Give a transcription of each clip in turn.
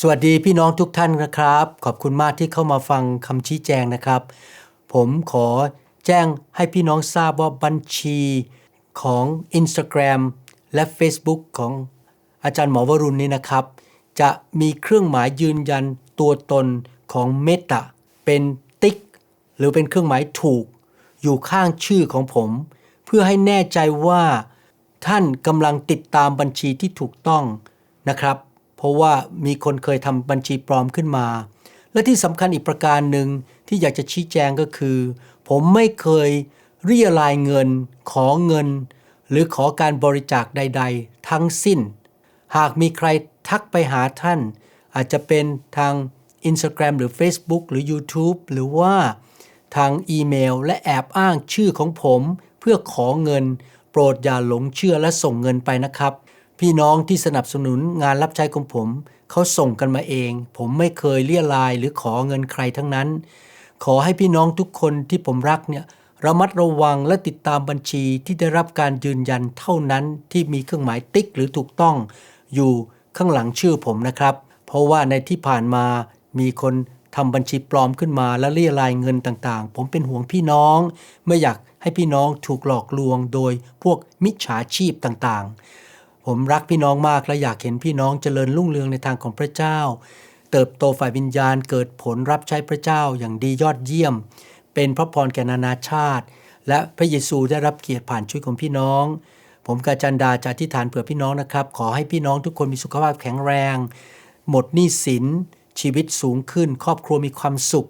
สวัสดีพี่น้องทุกท่านนะครับ ขอบคุณมากที่เข้ามาฟังคำชี้แจงนะครับ ผมขอแจ้งให้พี่น้องทราบว่าบัญชีของ Instagram และ Facebook ของอาจารย์หมอวรุณนี่นะครับ จะมีเครื่องหมายยืนยันตัวตนของเมตาเป็นติ๊ก หรือเป็นเครื่องหมายถูก อยู่ข้างชื่อของผม เพื่อให้แน่ใจว่าท่านกำลังติดตามบัญชีที่ถูกต้องนะครับ เพราะว่ามีคนเคยทำบัญชีปลอมขึ้นมา และที่สำคัญอีกประการหนึ่งที่อยากจะชี้แจงก็คือ ผมไม่เคยเรียรายเงิน ขอเงิน หรือขอการบริจาคใด ๆ ทั้งสิ้น หากมีใครทักไปหาท่าน อาจจะเป็นทาง Instagram หรือ Facebook หรือ YouTube หรือว่าทางอีเมล และแอบอ้างชื่อของผม เพื่อขอเงิน โปรดอย่าหลงเชื่อและส่งเงินไปนะครับ พี่น้องที่สนับสนุนงานรับใช้ของผม เขาส่งกันมาเอง ผมไม่เคยเลี่ยรายหรือขอเงินใครทั้งนั้น ขอให้พี่น้องทุกคนที่ผมรักเนี่ยระมัดระวังและติดตามบัญชีที่ได้รับการยืนยันเท่านั้นที่มีเครื่องหมายติ๊กหรือถูกต้อง อยู่ข้างหลังชื่อผมนะครับ เพราะว่าในที่ผ่านมามีคนทำบัญชีปลอมขึ้นมาและเรียรายเงินต่างๆ ผมเป็นห่วงพี่น้อง ไม่อยากให้พี่น้องถูกหลอกลวงโดยพวกมิจฉาชีพต่างๆ ผมรักพี่น้องมากและอยากเห็นพี่น้องเจริญรุ่งเรืองในทางของพระเจ้า เติบโตฝ่ายวิญญาณเกิดผลรับใช้พระเจ้าอย่างดียอดเยี่ยม เป็นพระพรแก่นานาชาติ และพระเยซูได้รับเกียรติผ่านชีวิตของพี่น้อง ผมกาจันดาจะอธิษฐานเผื่อพี่น้องนะครับ ขอให้พี่น้องทุกคนมีสุขภาพแข็งแรง หมดหนี้สินชีวิตสูงขึ้น ครอบครัวมีความสุข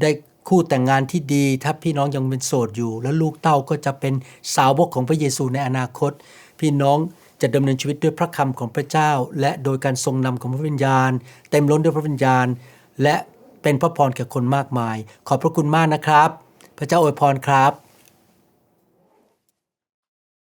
ได้คู่แต่งงานที่ดี ถ้าพี่น้องยังเป็นโสดอยู่ แล้วลูกเต้าก็จะเป็นสาวกของพระเยซูในอนาคต พี่น้อง จะดำเนินชีวิตด้วยพระคำของพระเจ้า และโดยการทรงนำของพระวิญญาณ เต็มล้นด้วยพระวิญญาณ และเป็นพระพรแก่คนมากมาย ขอบพระคุณมากนะครับ พระเจ้าอวยพรครับ